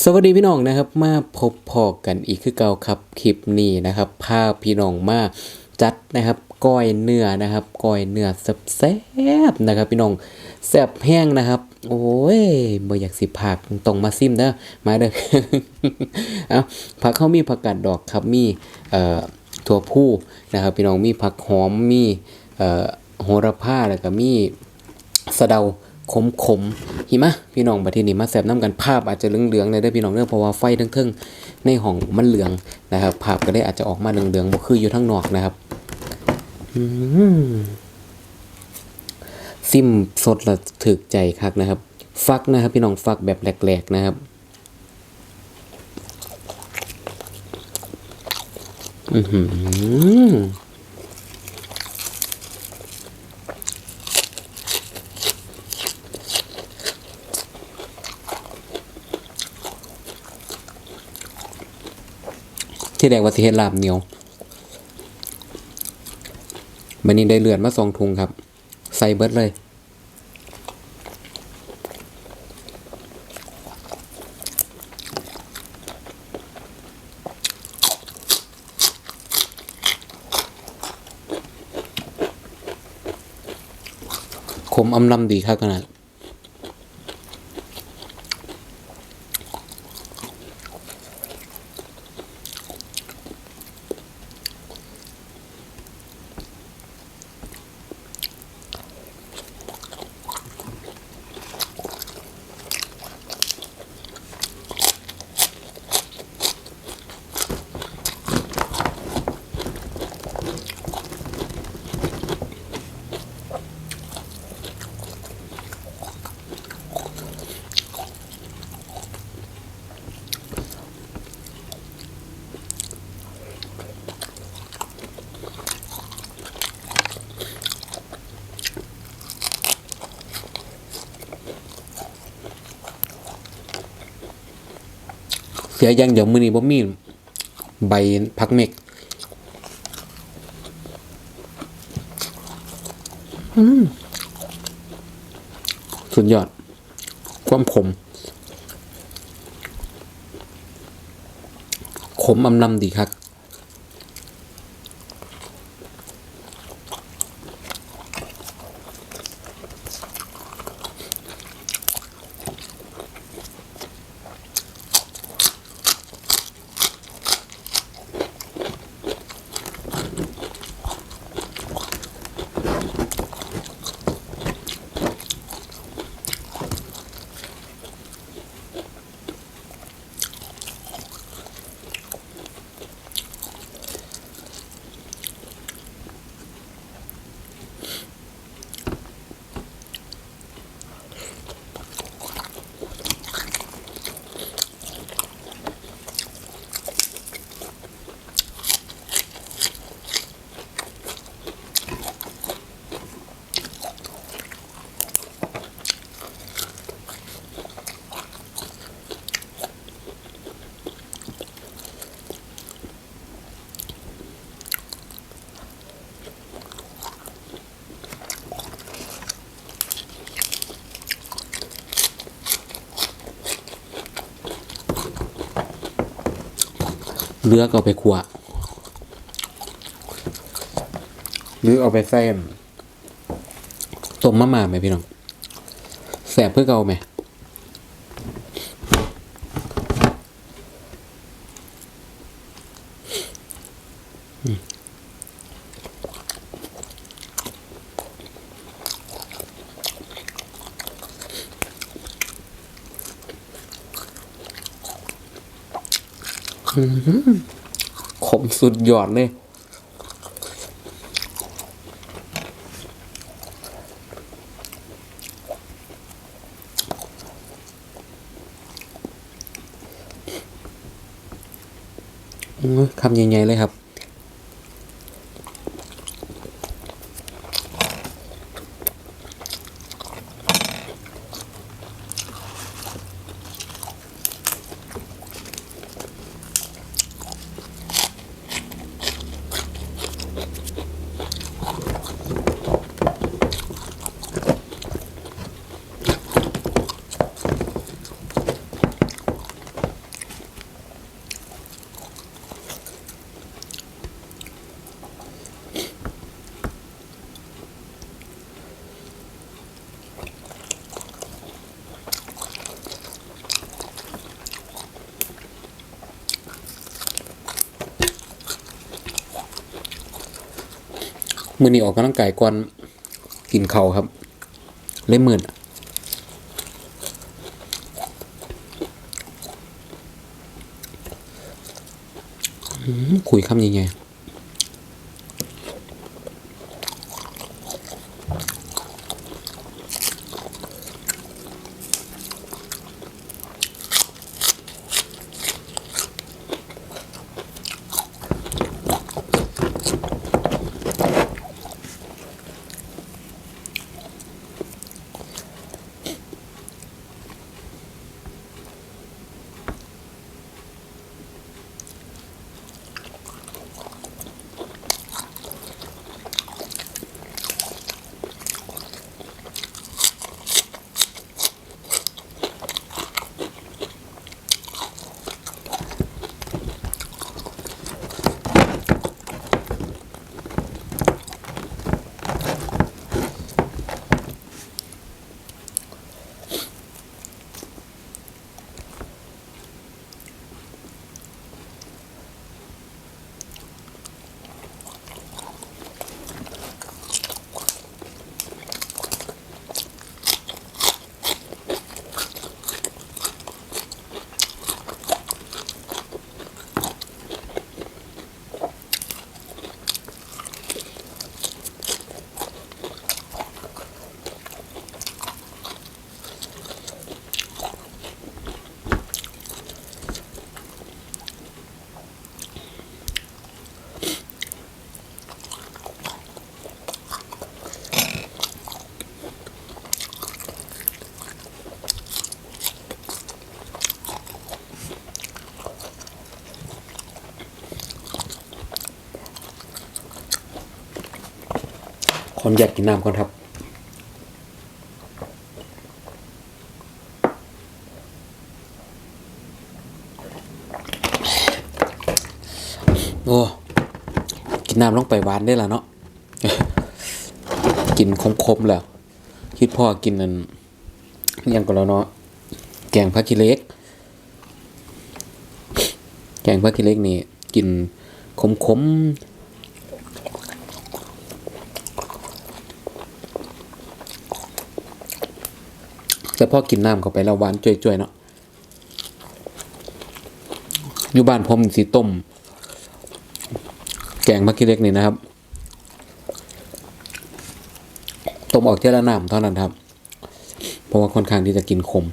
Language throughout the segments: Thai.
สวัสดีพี่น้องนะครับมาพบพอกันอีกคือเก่าครับคลิปนี้นะครับพาพี่น้องมาจัดนะครับก้อยเนื้อนะครับก้อยเนื้อแซ่บๆนะครับ พี่น้องแซ่บแห้งนะครับ โอ้ยบ่อยากสิผักต้องมาซิมเด้อมาเด้อเอาผักเขามีผักกาดดอกครับมีเอ่อถั่วผู้นะครับ พี่น้องมีผักหอมมีเอ่อโหระพาแล้วก็มีสะเดา ขมขมหิมะพี่น้องบัดทีนี้มาแสบน้ำกันภาพอาจจะเหลืองๆเลยเด้อพี่น้องเด้อเพราะว่าไฟทั้งทงๆในห้องมันเหลืองนะครับภาพก็ได้อาจจะออกมาเหลืองๆบ่คืออยู่ทั้งนอกนะครับอืมซิมสดละถึกใจคักนะครับ ฟักนะครับ พี่น้องฟักแบบแหลกๆนะครับอือหือ ที่แรกว่าสิเฮ็ดลาบเหนียวบันนี้ได้เลือดมาสองถุงครับ ใส่เบิดเลย ขมอำลำดีครับขนาด สียอยังเดี๋ยวมือนี้บ่มีใบพักเมกอืมสุดยอด ความขม ขมอำลำดีครับ เลือกเอาไปขัวหรือเอาไปแซมต้มมะม่าไหมพี่น้องแสบเพื่อเกาไหม ขมสุดยอดเลยคำใหญ่ๆเลยครับ มือนี้ออกกำลังกายก่อนกินเขาครับ เล่มมือนคุยคำยังไง คนอยากกินน้ำก่อนครับ โอ้กินน้ำลงไปหวานได้ล้วเนาะกินคมๆแล้วคิดพ่อกินนั่นยังก็แล้วเนาะแกงผักขี้เล็ก แกงผักขี้เล็กนี่กินขมๆ แต่พอกินน้ำเข้าไปแล้วหวานจ่วยๆเนาะอยู่บ้านผมสีต้ม แกงมะกี้เล็กนี่นะครับ ต้มออกเท่าน้ำเท่านั้นครับ เพราะว่าค่อนข้างที่จะกินขม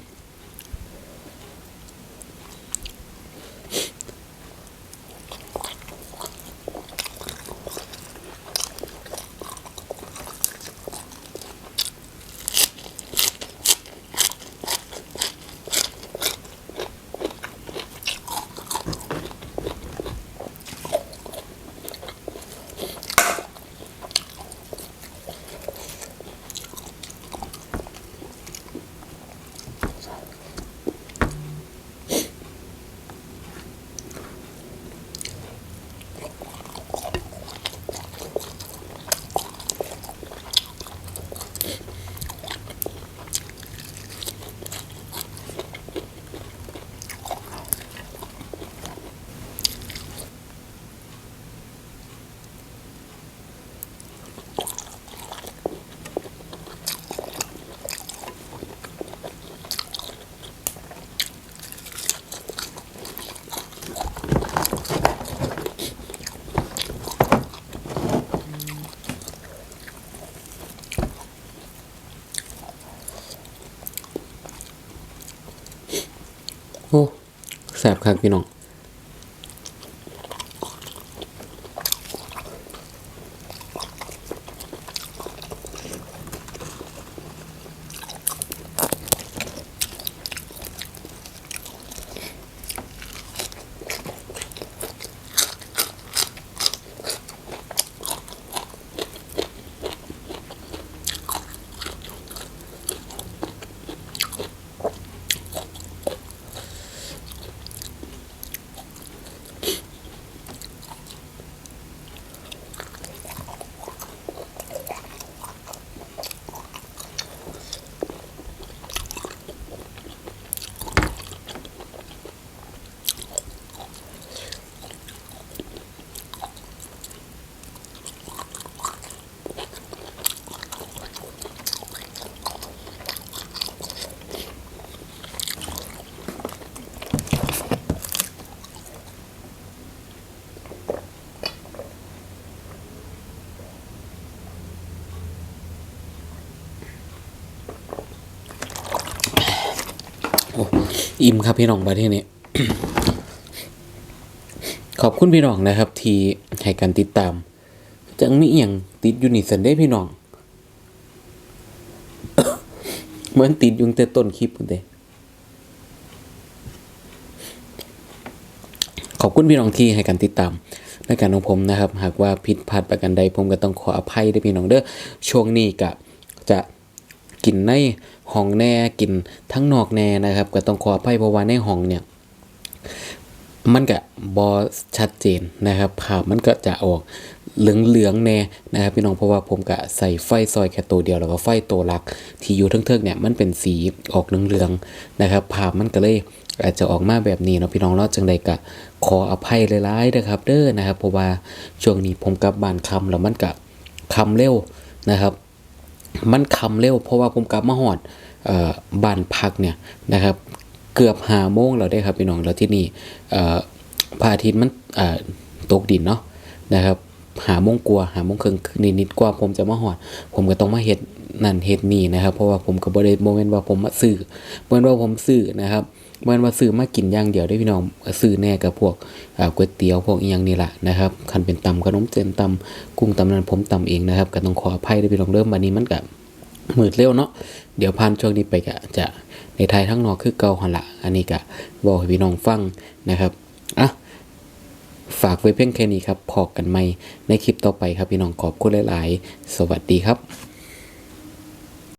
โอ้ แสบครับพี่น้อง อิ่มครับพี่น้องประเทศนี้ขอบคุณพี่น้องนะครับ ที่ให้การติดตาม จังมีเอียงติดอยู่นี่สันได้พี่น้อง เหมือนติดอยู่ตั้งแต่ต้นคลิปเด้ขอบคุณพี่น้องที่ให้การติดตามในการของผมนะครับ หากว่าผิดพลาดประการใดผมก็ต้องขออภัยด้วยพี่น้องเด้อช่วงนี้ก็จะ กินในห้องแน่กินทั้งนอกแน่นะครับ ก็ต้องขออภัยเพราะว่าในห้องเนี่ย มันก็บอชัดเจนนะครับภาพมันก็จะออกเหลืองๆแน่นะครับพี่น้องเพราะว่าผมก็ใส่ไฟซอยแค่ตัวเดียวแล้วก็ไฟตัวหลัก ที่อยู่เทิงๆเนี่ยมันเป็นสีออกเหลืองๆนะครับภาพมันก็เลยอาจจะออกมาแบบนี้เนาะพี่น้องเนาะจังใดก็ขออภัยหลายๆนะครับ เด้อนะครับเพราะว่าช่วงนี้ผมกลับบ้านคำแล้วมันก็คำเร็วนะครับ มันคำเร็ว เพราะว่าผมกลับมาหอดออบ้านพักเนี่ยนะครับ เกือบหาโมงแล้วได้ครับพี่น้องแล้วที่นี่พระอาทิตย์มันตกดินเนาะนะครับหาโมงกลัวหาโมงครึ่งนิดนิดกว่าผมจะมาหอด ผมก็ต้องมาเฮ็ดนั่นเฮ็ดนี่นะครับ เพราะว่าผมก็บ่ได้โมเมนต์ว่าผมมาซื้อเมื่อว่าผมซื้อนะครับ เมื่อว่าซื้อมากินอย่างเดียวได้พี่น้องซื้อแน่กับพวกก๋วยเตี๋ยวพวกอีหยังนี่แหละนะครับคันเป็นตำขนมเจนตำกุ้งตำนั้นผมตำเองนะครับก็ต้องขออภัยได้พี่น้องเริ่มวันนี้มันก็มืดเร็วเนาะเดี๋ยวผ่านช่วงนี้ไปก็จะในไทยทั้งนอกคือเก่าหันละอันนี้ก็บอกให้พี่น้องฟังนะครับอะฝากไว้เพียงแค่นี้ครับพอกันไหมในคลิปต่อไปครับพี่น้องขอบคุณหลาย ๆ สวัสดีครับ